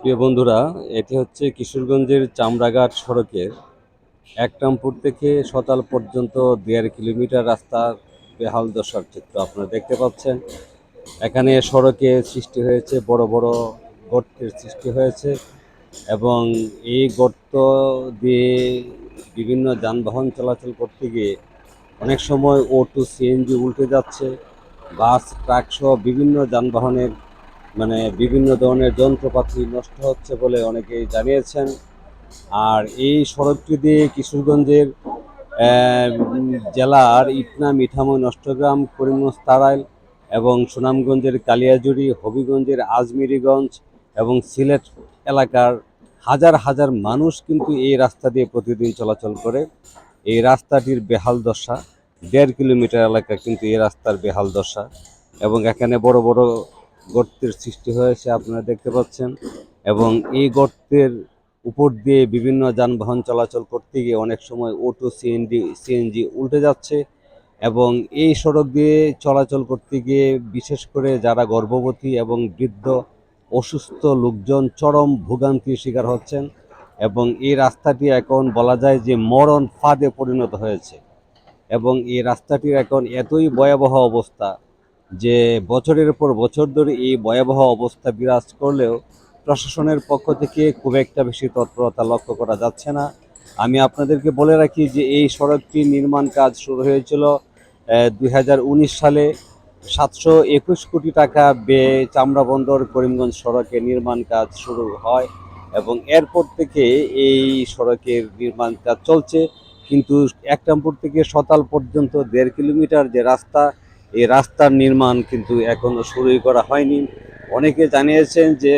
প্রিয় বন্ধুরা, এটি হচ্ছে কিশোরগঞ্জের চামড়াঘাট সড়কের একরামপুর থেকে সতাল পর্যন্ত দেড় কিলোমিটার রাস্তার বেহাল দশার চিত্র আপনারা দেখতে পাচ্ছেন। এখানে সড়কে সৃষ্টি হয়েছে বড় বড় গর্তের সৃষ্টি হয়েছে এবং এই গর্ত দিয়ে বিভিন্ন যানবাহন চলাচল করতে গিয়ে অনেক সময় অটো, সিএনজি উল্টে যাচ্ছে। বাস, ট্রাক সহ বিভিন্ন যানবাহনের মানে বিভিন্ন ধরনের যন্ত্রপাতি নষ্ট হচ্ছে বলে অনেকেই জানিয়েছেন। আর এই সড়কটি দিয়ে কিশোরগঞ্জের জেলার ইটনা মিঠাময় নষ্টগ্রাম, করিমগঞ্জ, তারাইল এবং সুনামগঞ্জের কালিয়াজুড়ি, হবিগঞ্জের আজমিরিগঞ্জ এবং সিলেট এলাকার হাজার হাজার মানুষ কিন্তু এই রাস্তা দিয়ে প্রতিদিন চলাচল করে। এই রাস্তাটির বেহাল দশা। দেড় কিলোমিটার এলাকা কিন্তু এই রাস্তার বেহাল দশা। এবং এখানে বড় বড় গর্তের সৃষ্টি হয়েছে, আপনারা দেখতে পাচ্ছেন। এবং এই গর্তের উপর দিয়ে বিভিন্ন যানবাহন চলাচল করতে গিয়ে অনেক সময় অটো সিএনডি সিএনজি উল্টে যাচ্ছে। এবং এই সড়ক দিয়ে চলাচল করতে গিয়ে বিশেষ করে যারা গর্ভবতী এবং বৃদ্ধ, অসুস্থ লোকজন চরম ভোগান্তির শিকার হচ্ছেন। এবং এই রাস্তাটি এখন বলা যায় যে মরণ ফাঁদে পরিণত হয়েছে। এবং এই রাস্তাটির এখন এতই ভয়াবহ অবস্থা যে বছরের পর বছর ধরে এই ভয়াবহ অবস্থা বিরাজ করলেও প্রশাসনের পক্ষ থেকে খুব একটা বেশি তৎপরতা লক্ষ্য করা যাচ্ছে না। আমি আপনাদেরকে বলে রাখি যে এই সড়কটি নির্মাণ কাজ শুরু হয়েছিল দুই হাজার উনিশ সালে। সাতশো একুশ কোটি টাকা ব্যয়ে চামড়া বন্দর করিমগঞ্জ সড়কে নির্মাণ কাজ শুরু হয় এবং এরপর থেকে এই সড়কের নির্মাণ কাজ চলছে। কিন্তু একরামপুর থেকে সতাল পর্যন্ত দেড় কিলোমিটার যে রাস্তা, এই রাস্তার নির্মাণ কিন্তু এখনও শুরুই করা হয়নি। অনেকে জানিয়েছেন যে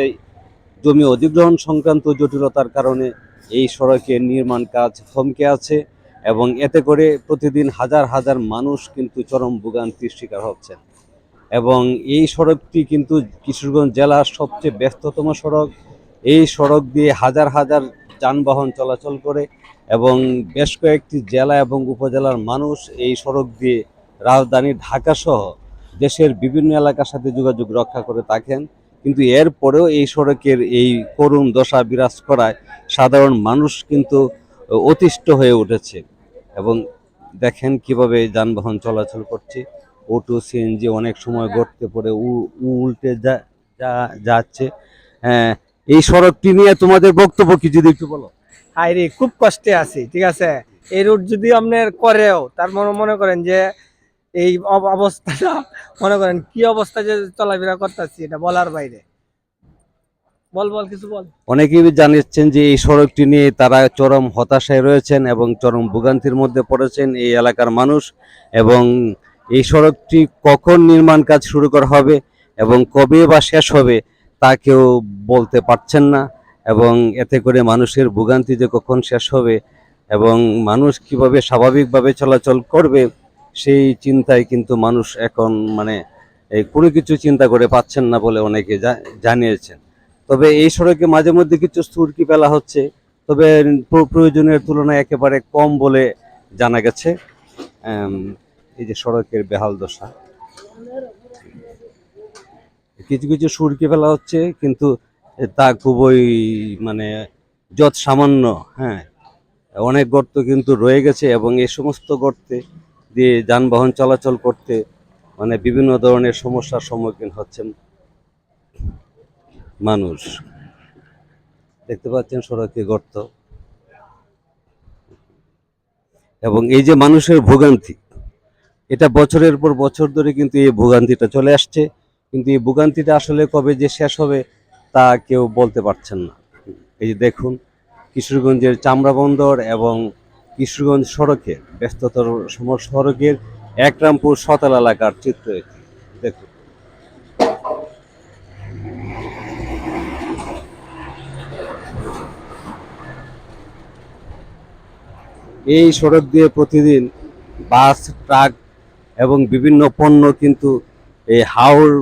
জমি অধিগ্রহণ সংক্রান্ত জটিলতার কারণে এই সড়কের নির্মাণ কাজ থমকে আছে এবং এতে করে প্রতিদিন হাজার হাজার মানুষ কিন্তু চরম ভোগান্তির শিকার হচ্ছেন। এবং এই সড়কটি কিন্তু কিশোরগঞ্জ জেলার সবচেয়ে ব্যস্ততম সড়ক। এই সড়ক দিয়ে হাজার হাজার যানবাহন চলাচল করে এবং বেশ কয়েকটি জেলা এবং উপজেলার মানুষ এই সড়ক দিয়ে রাজধানী ঢাকা সহ দেশের বিভিন্ন এলাকার সাথে যোগাযোগ রক্ষা করে থাকেন। কিন্তু এরপরেও এই সড়কের এই করুণ দশা বিরাজ করায় সাধারণ মানুষ কিন্তু অতিষ্ঠ হয়ে উঠেছে এবং দেখেন কীভাবে যানবাহন চলাচল করছে। অটো, সিএনজি অনেক সময় গড়তে পড়ে উল্টে যা- যা- যাচ্ছে। হ্যাঁ এই সড়কটি নিয়ে তোমাদের বক্তব্য কি যদি একটু বলো? হাই রে খুব কষ্টে আছি ঠিক আছে? এই রুট যদি আপনার করেও তার মনে মনে করেন যে এই অব- অবস্থাটা মনে করেন কি অবস্থা যে চলাফেরা করতেছি এটা বলার বাইরে। বল বল কিছু বল। অনেকেই জানিয়েছেন যে এই সড়কটি নিয়ে তারা চরম হতাশায় রয়েছেন এবং চরম ভোগান্তির মধ্যে পড়েছেন এই এলাকার মানুষ এবং এই সড়কটি কখন নির্মাণ কাজ শুরু করা হবে এবং কবে বা শেষ হবে তা কেউ বলতে পারছেন না এবং এতে করে মানুষের ভোগান্তি যে কখন শেষ হবে এবং মানুষ কীভাবে স্বাভাবিকভাবে চলাচল করবে, সেই চিন্তায় কিন্তু মানুষ এখন মানে এই কোনো কিছু চিন্তা করে পাচ্ছেন না বলে অনেকে জানিয়েছেন। তবে এই সড়কে মাঝে মধ্যে কিছু সুরকি ফেলা হচ্ছে, তবে প্রয়োজনের তুলনায় একেবারে কম বলে জানা গেছে। এই যে সড়কের বেহাল দশা। কিছু কিছু সুরকি ফেলা হচ্ছে, কিন্তু তা খুবই মানে যত সামান্য হ্যাঁ অনেক গর্ত কিন্তু রয়ে গেছে এবং এই সমস্ত গর্তে দিয়ে যানবাহন চলাচল করতে মানে বিভিন্ন ধরনের সমস্যার সম্মুখীন হচ্ছেন মানুষ। দেখতে পাচ্ছেন সড়কে গর্ত। এবং এই যে মানুষের ভোগান্তি, এটা বছরের পর বছর ধরে কিন্তু এই ভোগান্তিটা চলে আসছে। কিন্তু এই ভোগান্তিটা আসলে কবে যে শেষ হবে তা কেউ বলতে পারছেন না। এই যে দেখুন, কিশোরগঞ্জের চামড়া বন্দর এবং কিশোরগঞ্জ সড়কের, ব্যস্ততর সড়কের একরামপুর সতাল এলাকার চিত্র এটি। দেখুন। এই সড়ক দিয়ে প্রতিদিন বাস, ট্রাক এবং বিভিন্ন পণ্য কিন্তু এই হাওড়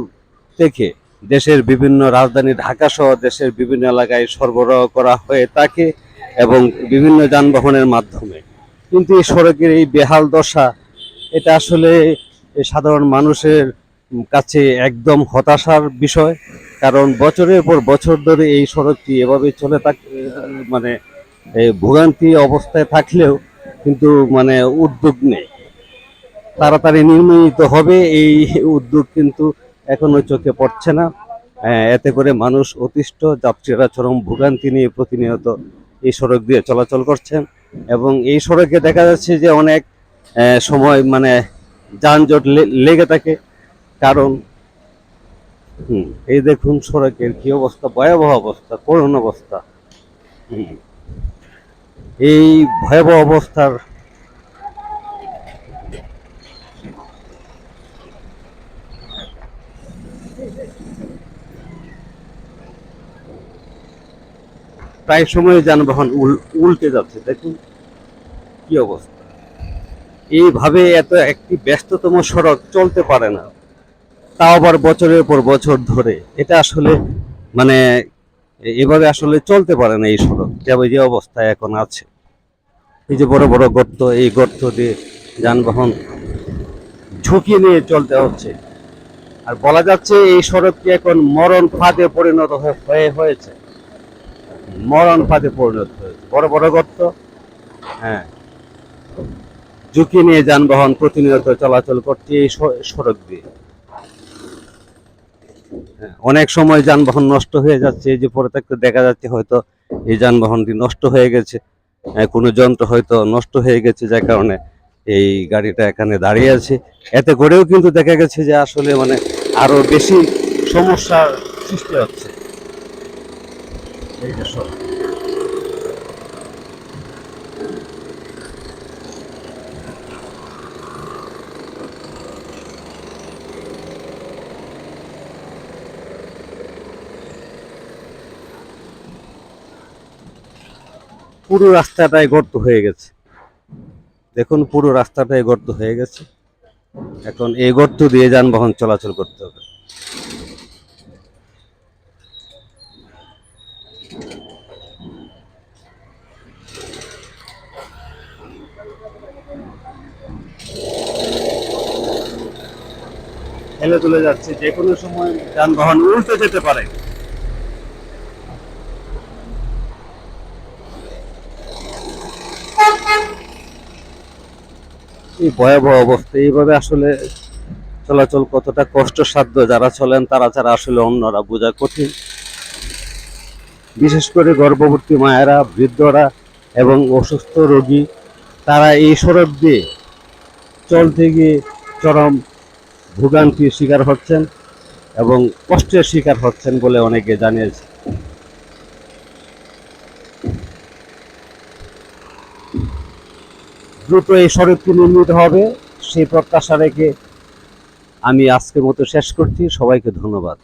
থেকে দেশের বিভিন্ন রাজধানী ঢাকা সহ দেশের বিভিন্ন এলাকায় সরবরাহ করা হয়ে থাকে এবং বিভিন্ন যানবাহনের মাধ্যমে। কিন্তু এই সড়কের এই বেহাল দশা, এটা আসলে সাধারণ মানুষের কাছে একদম হতাশার বিষয়। কারণ বছরের পর বছর ধরে এই সড়কটি এভাবে চলে থাক মানে ভোগান্তি অবস্থায় থাকলেও কিন্তু মানে উদ্যোগ নেই। তাড়াতাড়ি নির্মিত হবে এই উদ্যোগ কিন্তু এখনও চোখে পড়ছে না আহ, এতে করে মানুষ অতিষ্ঠ যাত্রীরা চরম ভোগান্তি নিয়ে প্রতিনিয়ত এই সড়ক দিয়ে চলাচল করছেন এবং এই সড়কে দেখা যাচ্ছে যে অনেক সময় মানে যানজট লেগে থাকে কারণ হুম, এই দেখুন সড়কের কি অবস্থা ভয়াবহ অবস্থা করুণ অবস্থা। এই ভয়াবহ অবস্থার প্রায় সময় যানবাহন উল- উল্টে যাচ্ছে দেখুন কি অবস্থা? এইভাবে এত একটি ব্যস্ততম সড়ক চলতে পারে না। তাও আবার বছরের পর বছর ধরে। এটা আসলে মানে এভাবে আসলে চলতে পারে না এই সড়ক। যেভাবে যে অবস্থায় এখন আছে। এই যে বড় বড় গর্ত, এই গর্ত দিয়ে যানবাহন ঝুঁকি নিয়ে চলতে হচ্ছে। আর বলা যাচ্ছে এই সড়কটি এখন মরণ ফাঁদে পরিণত হয়ে হয়েছে। মরণ ফাঁদে পরিণত হয়েছে। বড় বড় গর্ত হ্যাঁ। ঝুঁকি নিয়ে যানবাহন প্রতিনিয়ত চলাচল করছে এই সড়ক দিয়ে। হ্যাঁ, অনেক সময় যানবাহন নষ্ট হয়ে যাচ্ছে এই যে পরে থাকতে দেখা যাচ্ছে হয়তো এই যানবাহনটি নষ্ট হয়ে গেছে। আহ, কোনো যন্ত্র হয়তো নষ্ট হয়ে গেছে যার কারণে এই গাড়িটা এখানে দাঁড়িয়ে আছে। এতে করেও কিন্তু দেখা গেছে যে আসলে মানে আরও বেশি সমস্যার সৃষ্টি হচ্ছে। পুরো রাস্তাটাই গর্ত হয়ে গেছে। দেখুন, পুরো রাস্তাটাই গর্ত হয়ে গেছে। এখন এই গর্ত দিয়ে যানবাহন চলাচল করতে হবে। হেলে তুলে যাচ্ছে, যে কোনো সময় যানবাহন উল্টে যেতে পারে। এই ভয়াবহ অবস্থা, এইভাবে আসলে চলাচল কতটা কষ্টসাধ্য? যারা চলেন, তারা ছাড়া আসলে অন্যরা বোঝা কঠিন। বিশেষ করে গর্ভবতী মায়েরা, বৃদ্ধরা এবং অসুস্থ রোগী, তারা এই সড়ক দিয়ে চলতে গিয়ে চরম ভোগান্তির শিকার হচ্ছেন এবং কষ্টের শিকার হচ্ছেন বলে অনেকে জানিয়েছে। দ্রুত এই সড়কটি নির্মিত হবে, সেই প্রত্যাশা রেখে আমি আজকের মতো শেষ করছি। সবাইকে ধন্যবাদ।